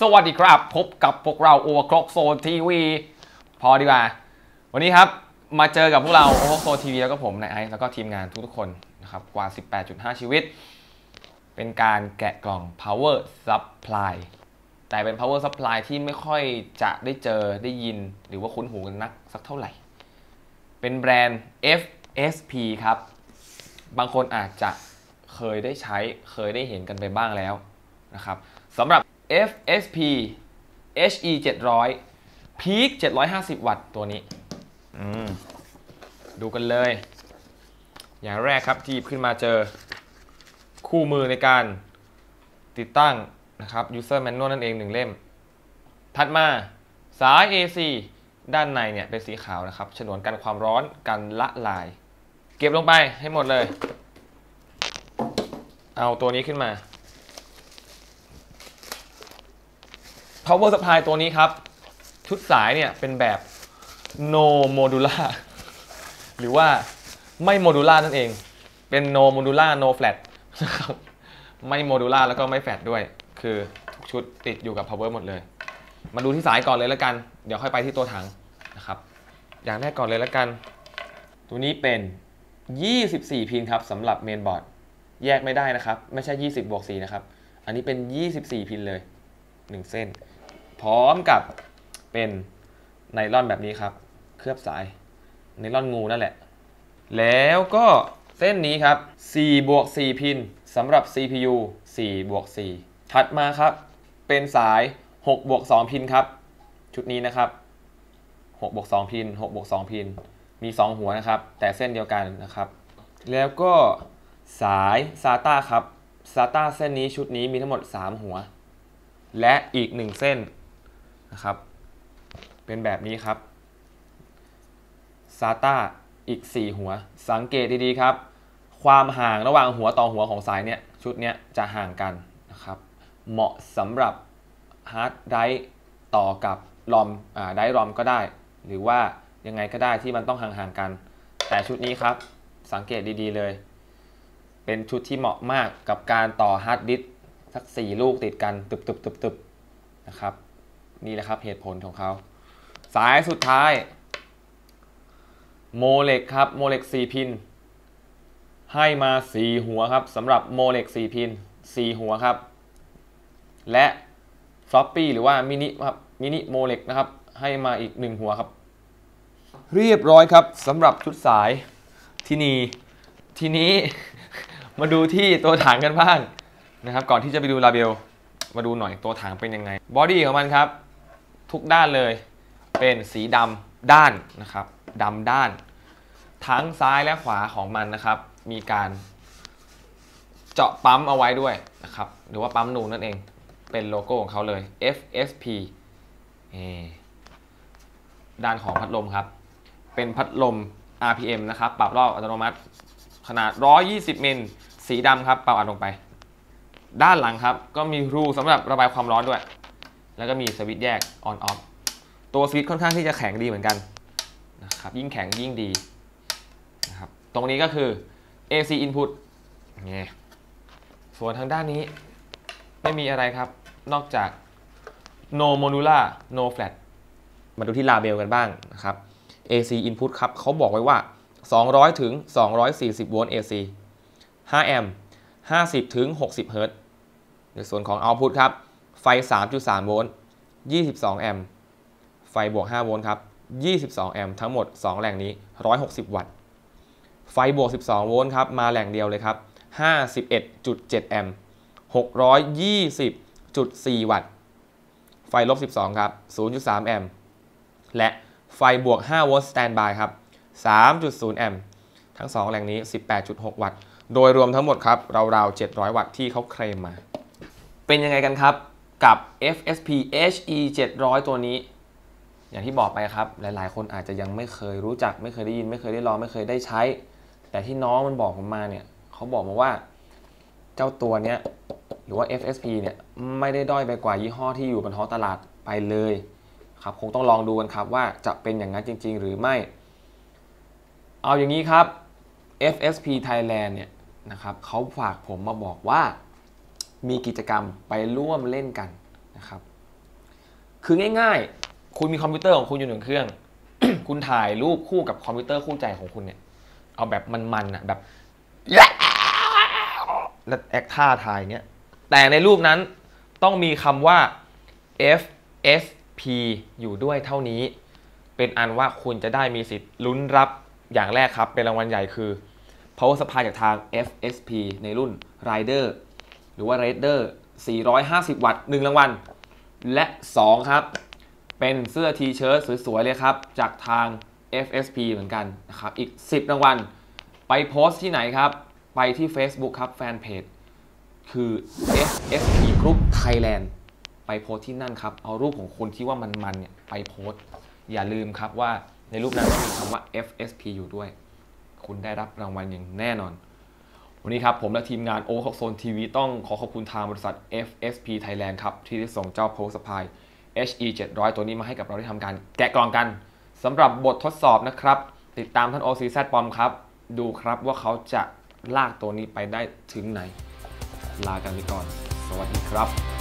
สวัสดีครับ พบกับพวกเราโอเวอร์คล็อกโซนทีวีพอดีกว่า วันนี้ครับ มาเจอกับพวกเราโอเวอร์โซนทีวีแล้วก็ผมนายไอซ์แล้วก็ทีมงานทุกๆคนนะครับกว่า 18.5 ชีวิต เป็นการแกะกล่อง power supply แต่เป็น power supply ที่ไม่ค่อยจะได้เจอได้ยิน หรือว่าคุ้นหูกันนักสักเท่าไหร่ เป็นแบรนด์ FSP ครับ บางคนอาจจะเคยได้ใช้เคยได้เห็นกันไปบ้างแล้วนะครับสำหรับ FSP HE 700 Peak 750 วัตต์ตัวนี้ดูกันเลย อย่างแรกครับที่ขึ้นมาเจอคู่มือในการติดตั้งนะครับ User Manual นั่นเองหนึ่งเล่ม ถัดมาสาย AC ด้านในเนี่ยเป็นสีขาวนะครับ ฉนวนกันความร้อนกันละลาย เก็บลงไปให้หมดเลย เอาตัวนี้ขึ้นมา power supply ตัวนี้ครับ ชุดสายเนี่ยเป็นแบบ no modular หรือว่าไม่ modular นั่นเอง เป็น no modular no flat นะครับไม่ modular แล้วก็ไม่ flat ด้วย คือทุกชุดติดอยู่กับ power หมดเลย มาดูที่สายก่อนเลยแล้วกัน เดี๋ยวค่อยไปที่ตัวถังนะครับ อย่างแรกก่อนเลยแล้วกัน ตัวนี้เป็น 24 พินครับสำหรับเมนบอร์ด แยกไม่ได้นะครับ ไม่ใช่ 20บวก4นะครับ อันนี้เป็น 24 พินเลย 1 เส้น พร้อมกับเป็นไนลอนแบบนี้ครับ เคลือบสายไนลอนงูนั่นแหละ แล้วก็เส้นนี้ครับ4บวก4พินสำหรับ CPU 4บวก4ถัดมาครับ เป็นสาย6บวก2พินครับ ชุดนี้นะครับ6บวก2พิน6บวก2พิน มี 2 หัวนะครับ แต่เส้นเดียวกันนะครับ แล้วก็สาย SATA ครับ SATA เส้นนี้ชุดนี้มีทั้งหมด 3 หัว และอีก 1 เส้น นะครับ เป็นแบบนี้ครับ SATA อีก 4 หัว สังเกตดีๆครับ ความห่างระหว่างหัวต่อหัวของสายเนี่ยชุดเนี้ยจะห่างกันนะครับ เหมาะสำหรับฮาร์ดไดรฟ์ต่อกับรอมอ่าไดรฟ์รอมก็ได้ หรือว่ายังไงก็ได้ที่มันต้องห่างๆกัน แต่ชุดนี้ครับสังเกตดีๆเลย เป็นชุดที่เหมาะมากกับการต่อฮาร์ดดิสสัก 4 ลูกติดกันตึบๆๆๆนะครับ นี่แหละครับเหตุผลของเขา สายสุดท้าย โมเล็กครับโมเล็ก4พิน ให้มา 4 หัวครับสำหรับโมเล็ก4พิน 4 หัวครับ และฟลอปปี้หรือว่ามินิครับมินิโมเล็กนะครับ ให้มาอีก 1 หัวครับ เรียบร้อยครับสำหรับชุดสายที่นี่ทีนี้มาดูที่ตัวถังกันบ้างนะครับ ก่อนที่จะไปดูลาเบลมาดูหน่อยตัวถังเป็นยังไง บอดี้ของมันครับ ทุกด้านเลย เป็นสีดำด้านนะครับดำด้าน ทั้งซ้ายและขวาของมันนะครับ มีการเจาะปั๊มเอาไว้ด้วยนะครับ หรือว่าปั๊มนูนนั่นเอง เป็นโลโก้ของเขาเลย FSP ด้านของพัดลมครับ เป็นพัดลม RPM นะครับ ปรับรอบอัตโนมัติขนาด 120มิล สีดำครับปรับอัดลงไป ด้านหลังครับ ก็มีรูสำหรับระบายความร้อนด้วย แล้วก็มีสวิตช์แยก on off ตัวสวิตช์ค่อนข้างที่จะแข็งดีเหมือนกันนะครับยิ่งแข็งยิ่งดีนะครับตรงนี้ก็คือ AC input นี่ส่วนทางด้านนี้ไม่มีอะไรครับ นอกจาก no modular no flat มาดูที่ลาเบลกันบ้างนะครับ AC input ครับเขาบอกไว้ว่า 200 ถึง 240 โวลต์ AC 5 แอมป์50 ถึง 60 เฮิรตซ์ในส่วนของ output ครับ ไฟ 3.3 โวลต์ 22 แอมป์ ไฟบวก 5 โวลต์ครับ 22 แอมป์ทั้งหมด 2 แหล่งนี้ 160 วัตต์ ไฟบวก 12 โวลต์ครับ มาแหล่งเดียวเลยครับ 51.7 แอมป์ 620.4 วัตต์ ไฟลบ 12 ครับ 0.3 แอมป์ และไฟบวก 5 โวลต์สแตนบายครับ 3.0 แอมป์ ทั้ง 2 แหล่งนี้ 18.6 วัตต์ โดยรวมทั้งหมดครับราวๆ700 วัตต์ที่เขาเคลมมา เป็นยังไงกันครับ กับ FSP HE 700 ตัวนี้ อย่างที่บอกไปครับ หลายๆ คนอาจจะยังไม่เคยรู้จัก ไม่เคยได้ยิน ไม่เคยได้ลอง ไม่เคยได้ใช้ แต่ที่น้องมันบอกผมมาเนี่ยเขาบอกมาว่า เจ้าตัวเนี้ยหรือว่า FSP เนี่ยไม่ได้ด้อยไปกว่ายี่ห้อที่อยู่บนท้องตลาดไปเลยครับคงต้องลองดูกันครับว่าจะเป็นอย่างนั้นจริง ๆ หรือไม่ เอาอย่างนี้ครับ FSP Thailand เนี่ยนะครับเขาฝากผมมาบอกว่า มีกิจกรรมไปร่วมเล่นกันนะครับ คือง่ายๆ คุณมีคอมพิวเตอร์ของคุณอยู่หนึ่งเครื่อง คุณถ่ายรูปคู่กับคอมพิวเตอร์คู่ใจของคุณเนี่ย เอาแบบมันๆอะแบบแล้วแอคท่าถ่ายเนี้ย แต่ในรูปนั้นต้องมีคำว่า FSP อยู่ด้วยเท่านี้ เป็นอันว่าคุณจะได้มีสิทธิ์ลุ้นรับอย่างแรกครับ เป็นรางวัลใหญ่คือ power supply จากทาง FSP ในรุ่น Rider หรือว่า Raider 450 วัตต์1รางวัล และ 2 ครับ เป็นเสื้อทีเชิ้ตสวยๆ เลยครับ จากทาง FSP เหมือนกันนะครับ อีก 10 รางวัล ไปโพสต์ที่ไหนครับ ไปที่ Facebook ครับ แฟนเพจ คือ FSP Group Thailand ไปโพสต์ที่นั่นครับ เอารูปของคุณที่ว่ามันๆเนี่ยไปโพสต์อย่าลืมครับว่าในรูปนั้นต้องมีคำว่า FSP อยู่ด้วย คุณได้รับรางวัลอย่างแน่นอน วันนี้ครับผมและทีมงานโอคโซนทีวีต้องขอขอบคุณทางบริษัท FSP Thailand ครับ ที่ได้ส่งเจ้าโพสพาย HE 700 ตัวนี้มาให้กับเราได้ทำการแกะกล่องกันสำหรับบททดสอบนะครับ ติดตามท่าน OCZ ปอมครับ ดูครับว่าเขาจะลากตัวนี้ไปได้ถึงไหน ลากันไปก่อน สวัสดีครับ